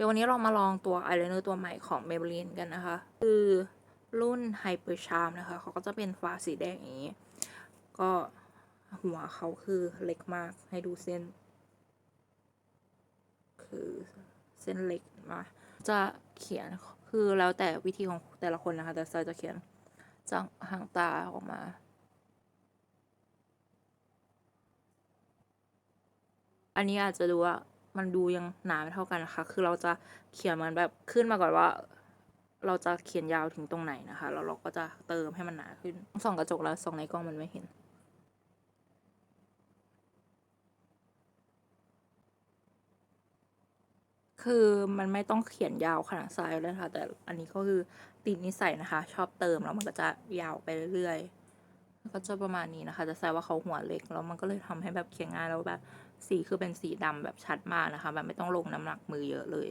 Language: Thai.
ดี๋ยววันนี้เรามาลองตัวอายไลเนอร์ตัวใหม่ของ Maybelline กันนะคะ คือรุ่น Hyper Charm นะคะ เขาก็จะเป็นฟ้าสีแดงอย่างนี้ ก็หัวเขาคือเล็กมากให้ดูเส้น คือเส้นเล็กมาจะเขียนคือแล้วแต่วิธีของแต่ละคนนะคะ แต่ซายจะเขียนจากหางตาออกมาอันนี้อาจจะดูว่า มันดูยังหนาไม่เท่ากันนะคะ คือเราจะเขียนมันแบบขึ้นมาก่อนว่า เราจะเขียนยาวถึงตรงไหนนะคะ แล้วเราก็จะเติมให้มันหนาขึ้น ส่องกระจกแล้วส่องในกล้องมันไม่เห็นคือมันไม่ต้องเขียนยาวขนาดซ้ายเลยค่ะ แต่อันนี้ก็คือติดนิสัยนะคะ ชอบเติมแล้วมันก็จะยาวไปเรื่อยๆก็จะประมาณนี้นะคะ จะแซวว่าเขาหัวเล็กแล้วมันก็เลยทำให้แบบเขียนง่ายแล้วแบบ สีคือเป็นสีดำแบบชัดมากนะคะ แบบไม่ต้องลงน้ำหนักมือเยอะเลย